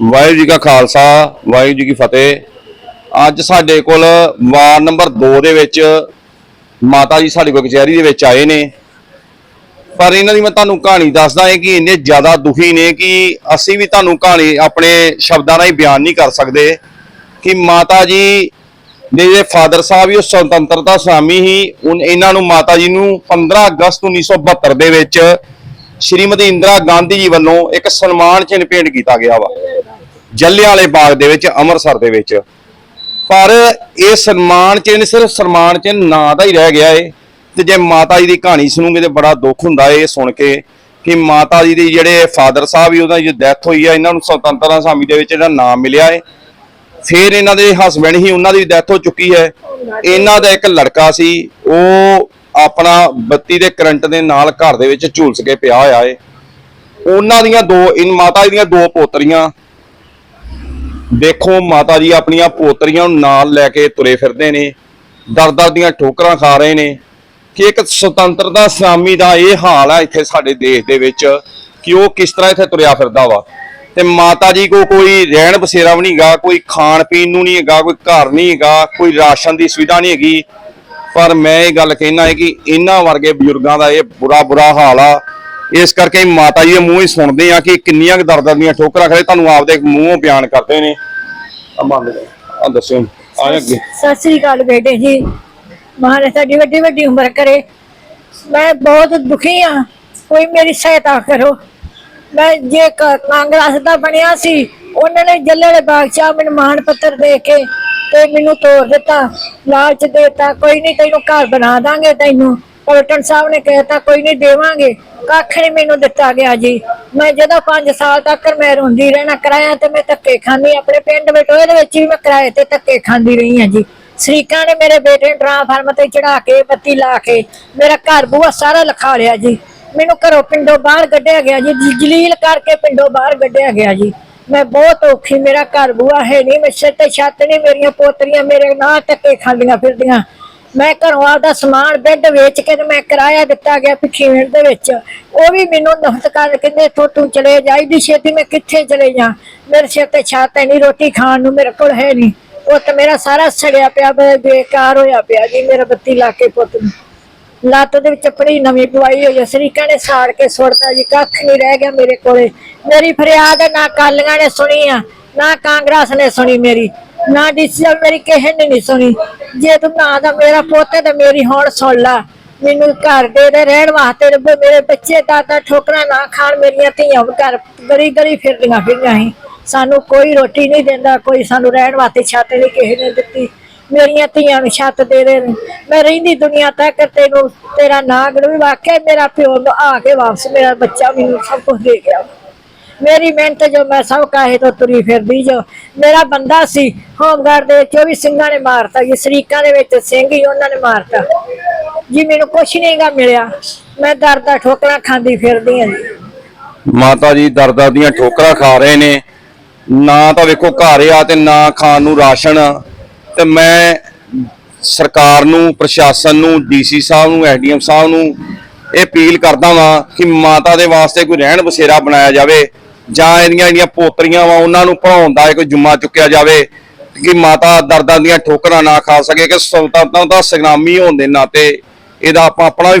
ਵਾਹਿਗੁਰੂ ਜੀ ਕਾ ਖਾਲਸਾ, ਵਾਹਿਗੁਰੂ ਜੀ ਕੀ ਫਤਿਹ। ਅੱਜ ਸਾਡੇ ਕੋਲ ਵਾਰਡ ਨੰਬਰ 2 ਦੇ ਵਿੱਚ ਮਾਤਾ ਜੀ ਸਾਡੇ ਕੋਲ ਕਚਹਿਰੀ ਦੇ ਵਿੱਚ ਆਏ ਨੇ। ਪਰ ਇਹਨਾਂ ਦੀ ਮੈਂ ਤੁਹਾਨੂੰ ਕਹਾਣੀ ਦੱਸਦਾ ਹਾਂ ਕਿ ਇੰਨੇ ਜ਼ਿਆਦਾ ਦੁਖੀ ਨੇ ਕਿ ਅਸੀਂ ਵੀ ਤੁਹਾਨੂੰ ਕਹਾਣੀ ਆਪਣੇ ਸ਼ਬਦਾਂ ਰਾਹੀਂ ਬਿਆਨ ਨਹੀਂ ਕਰ ਸਕਦੇ ਕਿ ਮਾਤਾ ਜੀ ਦੇ ਜਿਹੜੇ ਫਾਦਰ ਸਾਹਿਬ ਹੀ, ਉਹ ਸੁਤੰਤਰਤਾ ਸਵਾਮੀ ਹੀ ਉਨ ਇਹਨਾਂ ਨੂੰ ਮਾਤਾ ਜੀ ਨੂੰ 15 ਅਗਸਤ 1972 ਦੇ ਵਿੱਚ ਸ਼੍ਰੀਮਤੀ ਇੰਦਰਾ ਗਾਂਧੀ ਜੀ ਵੱਲੋਂ ਇੱਕ ਸਨਮਾਨ ਚਿੰਨ੍ਹ ਭੇਂਟ ਕੀਤਾ ਗਿਆ ਵਾ। ਜੱਲਿਆਂਵਾਲੇ ਬਾਗ ਦੇ ਵਿੱਚ, ਅੰਮ੍ਰਿਤਸਰ ਦੇ ਵਿੱਚ। ਪਰ ਇਹ ਸਨਮਾਨ ਚਿੰਨ੍ਹ ਸਿਰਫ ਸਨਮਾਨ ਚਿੰਨ੍ਹ ਨਾਂ ਦਾ ਹੀ ਰਹਿ ਗਿਆ ਏ। ਤੇ ਜੇ ਮਾਤਾ ਜੀ ਦੀ ਕਹਾਣੀ ਸੁਣੂਗੇ ਤੇ ਬੜਾ ਦੁੱਖ ਹੁੰਦਾ ਏ ਇਹ ਸੁਣ ਕੇ ਕਿ ਮਾਤਾ ਜੀ ਦੇ ਜਿਹੜੇ ਫਾਦਰ ਸਾਹਿਬ ਹੀ ਉਹਦਾ ਦੀ ਡੈਥ ਹੋਈ ਆ, ਇਹਨਾਂ ਨੂੰ ਸੁਤੰਤਰਤਾ ਸਾਮੀ ਦੇ ਵਿੱਚ ਜਿਹੜਾ ਨਾਮ ਮਿਲਿਆ ਏ। ਫਿਰ ਇਹਨਾਂ ਦੇ ਹਸਬੰਡ ਹੀ ਉਹਨਾਂ ਦੀ ਡੈਥ ਹੋ ਚੁੱਕੀ ਹੈ। ਇਹਨਾਂ ਦਾ ਇੱਕ ਲੜਕਾ ਸੀ, ਉਹ ਆਪਣਾ ਬੱਤੀ ਦੇ ਕਰੰਟ ਦੇ ਨਾਲ ਘਰ ਦੇ ਵਿੱਚ ਝੂਲਸ ਕੇ ਪਿਆ ਹੋਇਆ ਏ। ਉਹਨਾਂ ਦੀਆਂ ਦੋ, ਇਨ ਮਾਤਾ ਜੀ ਦੀਆਂ ਦੋ ਪੋਤਰੀਆਂ ਦੇਖੋ, ਮਾਤਾ ਜੀ ਆਪਣੀਆਂ ਪੋਤਰੀਆਂ ਨੂੰ ਨਾਲ ਲੈ ਕੇ ਤੁਰੇ ਫਿਰਦੇ ਨੇ ਦਰ ਦਰ ਦੀਆਂ ਠੋਕਰਾਂ ਖਾ ਰਹੇ ਨੇ। ਕਿ ਇੱਕ ਸੁਤੰਤਰਤਾ ਸਲਾਮੀ ਦਾ ਇਹ ਹਾਲ ਹੈ ਇੱਥੇ ਸਾਡੇ ਦੇਸ਼ ਦੇ ਵਿੱਚ, ਕਿ ਉਹ ਕਿਸ ਤਰ੍ਹਾਂ ਇੱਥੇ ਤੁਰਿਆ ਫਿਰਦਾ ਵਾ। ਤੇ ਮਾਤਾ ਜੀ ਕੋ ਕੋਈ ਰਹਿਣ ਬਸੇਰਾ ਵੀ ਨਹੀਂਗਾ ਕੋਈ ਖਾਣ ਪੀਣ ਨੂੰ ਨਹੀਂ ਹੈਗਾ, ਕੋਈ ਘਰ ਨਹੀਂ ਹੈਗਾ, ਕੋਈ ਰਾਸ਼ਨ ਦੀ ਸੁਵਿਧਾ ਨਹੀਂ ਹੈਗੀ। ਪਰ ਮੈਂ ਇਹ ਗੱਲ ਕਹਿਣਾ ਹੈ ਕਿ ਇਹਨਾਂ ਵਰਗੇ ਬਜ਼ੁਰਗਾਂ ਦਾ ਇਹ ਬੁਰਾ ਬੁਰਾ ਹਾਲ ਆ। ਇਸ ਕਰਕੇ ਮਾਤਾ ਜੀ ਦੇ ਮੂੰਹ ਹੀ ਸੁਣਦੇ ਆ ਕਿ ਕਿੰਨੀਆਂ ਕੁ ਦਰਦਾਂ ਦੀਆਂ ਠੋਕਰਾਂ ਖੜੇ ਤੁਹਾਨੂੰ ਆਪਦੇ ਮੂੰਹੋਂ ਬਿਆਨ ਕਰਦੇ ਨੇ। ਆ ਮੰਨ ਲਓ ਆ ਦੱਸਿਓ ਆ ਅੱਗੇ। ਸਤਿ ਸ੍ਰੀ ਅਕਾਲ ਬੇਟੇ ਜੀ। ਮਹਾਰਾਜ ਸਾਡੀ ਵੱਡੀ ਵੱਡੀ ਉਮਰ ਕਰੇ। ਮੈਂ ਬਹੁਤ ਦੁਖੀ ਆ ਕੋਈ ਮੇਰੀ ਸਹਾਇਤਾ ਕਰੋ। ਮੈਂ ਜੇ ਕਾਂਗਰਸ ਦਾ ਬਣਿਆ ਸੀ ਉਹਨਾਂ ਨੇ ਜੱਲੇ ਬਾਗ ਚਾਹ ਮੈਨੂੰ ਮਾਣ ਪੱਤਰ ਦੇ ਕੇ ਤੇ ਮੈਨੂੰ ਤੋੜ ਦਿੱਤਾ ਲਾਲਚ ਦੇਤਾ। ਕੋਈ ਨਹੀਂ ਤੈਨੂੰ ਘਰ ਬਣਾ ਦਾਂਗੇ ਤੈਨੂੰ। ਪਲਟਨ ਸਾਹਿਬ ਨੇ ਕਹਿਤਾ ਕੋਈ ਨਹੀਂ ਦੇਵਾਂਗੇ। ਕੱਖ ਨਹੀਂ ਮੈਨੂੰ ਦਿੱਤਾ ਗਿਆ ਜੀ। ਮੈਂ ਜਦੋਂ 5 ਸਾਲ ਤੱਕ ਮੈਂ ਰੋਂਦੀ ਰਹਿਣਾ ਕਰਾਇਆ ਤੇ ਮੈਂ ਧੱਕੇ ਖਾਂਦੀ, ਆਪਣੇ ਪਿੰਡ ਬਟੋਏ ਦੇ ਵਿੱਚ ਵੀ ਮੈਂ ਕਿਰਾਏ ਤੇ ਧੱਕੇ ਖਾਂਦੀ ਰਹੀ ਹਾਂ ਜੀ। ਸ਼ਰੀਕਾਂ ਨੇ ਮੇਰੇ ਬੇਟੇ ਨੂੰ ਟਰਾਂਸਫਾਰਮਰ ਤੇ ਚੜਾ ਕੇ, ਬੱਤੀ ਲਾ ਕੇ, ਮੇਰਾ ਘਰ ਬੂਹਾ ਸਾਰਾ ਲਖਾ ਲਿਆ ਜੀ। ਮੈਨੂੰ ਘਰੋਂ ਪਿੰਡੋਂ ਬਾਹਰ ਕੱਢਿਆ ਗਿਆ ਜੀ। ਜਲੀਲ ਕਰਕੇ ਪਿੰਡੋਂ ਬਾਹਰ ਕੱਢਿਆ ਗਿਆ ਜੀ। ਮੈਂ ਬਹੁਤ ਔਖੀ, ਮੇਰਾ ਘਰ ਬੂਹਾ ਹੈ ਨਹੀਂ, ਮੈਂ ਸਿਰ ਤੇ ਛੱਤ ਨਹੀਂ, ਮੇਰੀਆਂ ਪੋਤਰੀਆਂ ਮੇਰੇ ਨਾਲ ਧੱਕੇ ਖਾਂਦੀਆਂ ਫਿਰਦੀਆਂ। ਮੈਂ ਘਰੋਂ ਆਪਦਾ ਸਮਾਨ ਬੈੱਡ ਵੇਚ ਕੇ ਤੇ ਮੈਂ ਕਿਰਾਇਆ ਦਿੱਤਾ ਗਿਆ ਭਿੱਖੀਵਿੰਡ ਦੇ ਵਿੱਚ। ਉਹ ਵੀ ਮੈਨੂੰ ਨਫ਼ਰਤ ਕਰ ਕਹਿੰਦੇ, ਇੱਥੋਂ ਤੂੰ ਚਲੇ ਜਾਈਦੀ ਛੇਤੀ ਮੈਂ ਕਿੱਥੇ ਚਲੇ ਜਾ? ਮੇਰੇ ਸਿਰ ਤੇ ਛੱਤ ਹੈ ਨਹੀਂ, ਰੋਟੀ ਖਾਣ ਨੂੰ ਮੇਰੇ ਕੋਲ ਹੈ ਨਹੀਂ। ਉਹ ਤਾਂ ਮੇਰਾ ਸਾਰਾ ਸੜਿਆ ਪਿਆ, ਬੇ- ਬੇਕਾਰ ਹੋਇਆ ਪਿਆ ਜੀ, ਮੇਰਾ ਬੱਤੀ ਲਾ ਕੇ ਪੁੱਤ ਨੂੰ। ਲੱਤ ਦੇ ਵਿੱਚ ਆਪਣੀ ਨਵੀਂ ਪਵਾਈ ਹੋਈ ਹੈ, ਸਰੀਕਾਂ ਨੇ ਸਾੜ ਕੇ ਸੁੱਟਦਾ ਜੀ, ਕੱਖ ਨਹੀਂ ਰਹਿ ਗਿਆ ਮੇਰੇ ਕੋਲੇ। ਮੇਰੀ ਫਰਿਆਦ ਨਾ ਕਾਲੀਆਂ ਨੇ ਸੁਣੀ ਆ, ਨਾ ਕਾਂਗਰਸ ਨੇ ਸੁਣੀ ਮੇਰੀ। ਨਾ ਡੀਸੀਐਲ ਮੇਰੀ ਕਿਸੇ ਨੇ ਨਹੀਂ ਸੁਣੀ। ਜੇ ਤੂੰ ਨਾ ਦਾ ਮੇਰਾ ਪੋਤੇ ਤੇ ਮੇਰੀ ਹੁਣ ਸੁਣ ਲਾ। ਮੈਨੂੰ ਘਰ ਦੇ ਦੇ ਰਹਿਣ ਵਾਸਤੇ ਰੱਬੇ ਮੇਰੇ ਬੱਚੇ ਦਾਦਾ ਠੋਕਰਾਂ ਨਾ ਖਾਣ, ਮੇਰੀਆਂ ਧੀਆਂ ਵੀ ਘਰ ਗਰੀ ਗਰੀ ਫਿਰਦੀਆਂ ਫਿਰਦੀਆਂ ਸੀ। ਸਾਨੂੰ ਕੋਈ ਰੋਟੀ ਨਹੀਂ ਦਿੰਦਾ, ਕੋਈ ਸਾਨੂੰ ਰਹਿਣ ਵਾਸਤੇ ਛੱਤ ਨਹੀਂ ਕਿਸੇ ਨੇ ਦਿੱਤੀ। ਮੇਰੀਆਂ ਧੀਆਂ ਨੂੰ ਛੱਤ ਦੇ ਦੇ ਮੈਂ ਰਹਿੰਦੀ ਦੁਨੀਆ ਤੱਕ ਤੈਨੂੰ, ਤੇਰਾ ਨਾਂ ਗਣ ਵੀ ਵਾਕਿਆ ਮੇਰਾ ਪਿਓ ਨੂੰ ਆ ਕੇ ਵਾਪਸ ਮੇਰਾ ਬੱਚਾ ਮੈਨੂੰ ਸਭ ਕੁਝ ਦੇ ਗਿਆ। ਮੇਰੀ ਮਿਹਨਤ ਜੋ ਮੈਂ ਸਭ ਕਾਹੇ ਤੋਂ ਤੁਰੀ ਫਿਰਦੀ ਜੋ। ਮੇਰਾ ਬੰਦਾ ਸੀ, ਹੋਮਗਾਰਡ ਦੇ ਵਿੱਚ, ਉਹ ਵੀ ਸਿੰਘਾਂ ਨੇ ਮਾਰਤਾ ਜੀ। ਸ਼ਰੀਕਾਂ ਦੇ ਵਿੱਚ ਸਿੰਘ ਹੀ ਉਹਨਾਂ ਨੇ ਮਾਰਤਾ। ਜੀ, ਮੈਨੂੰ ਕੁਛ ਨਹੀਂਗਾ ਮਿਲਿਆ। ਮੈਂ ਦਰ ਠੋਕਰਾਂ ਖਾਂਦੀ ਫਿਰਦੀ ਹਾਂ ਜੀ। ਮਾਤਾ ਜੀ ਦਰਦਾਂ ਦੀਆਂ ਠੋਕਰਾਂ ਖਾ ਰਹੇ ਨੇ। ਨਾ ਤਾਂ ਵੇਖੋ ਘਰ ਆ ਤੇ ਨਾ ਖਾਣ ਨੂੰ ਰਾਸ਼ਨ। ਤੇ ਮੈਂ ਸਰਕਾਰ ਨੂੰ, ਪ੍ਰਸ਼ਾਸਨ ਨੂੰ, ਡੀਸੀ ਸਾਹਿਬ ਨੂੰ, ਐਸਡੀਐਮ ਸਾਹਿਬ ਨੂੰ ਇਹ ਅਪੀਲ ਕਰਦਾ ਵਾਂ ਕਿ ਮਾਤਾ ਦੇ ਵਾਸਤੇ ਕੋਈ ਰਹਿਣ ਬਸੇਰਾ ਬਣਾਇਆ ਜਾਵੇ। ਜਾਂ ਇਹਦੀਆਂ ਜਿਹੜੀਆਂ ਪੋਤਰੀਆਂ ਵਾ, ਉਹਨਾਂ ਨੂੰ ਪੜਾਉਣ ਦਾ ਕੋਈ ਜੁਮਾ ਚੁੱਕਿਆ ਜਾਵੇ ਕਿ ਮਾਤਾ ਦਰਦਾਂ ਦੀਆਂ ਠੋਕਰਾਂ ਨਾ ਖਾ ਸਕੇ, ਕਿ ਸੁਲਤਾਨਾਂ ਦਾ ਸੰਗਰਾਮੀ ਹੋਣ ਦੇ ਨਾਤੇ ਇਹਦਾ ਆਪਾਂ ਆਪਣਾ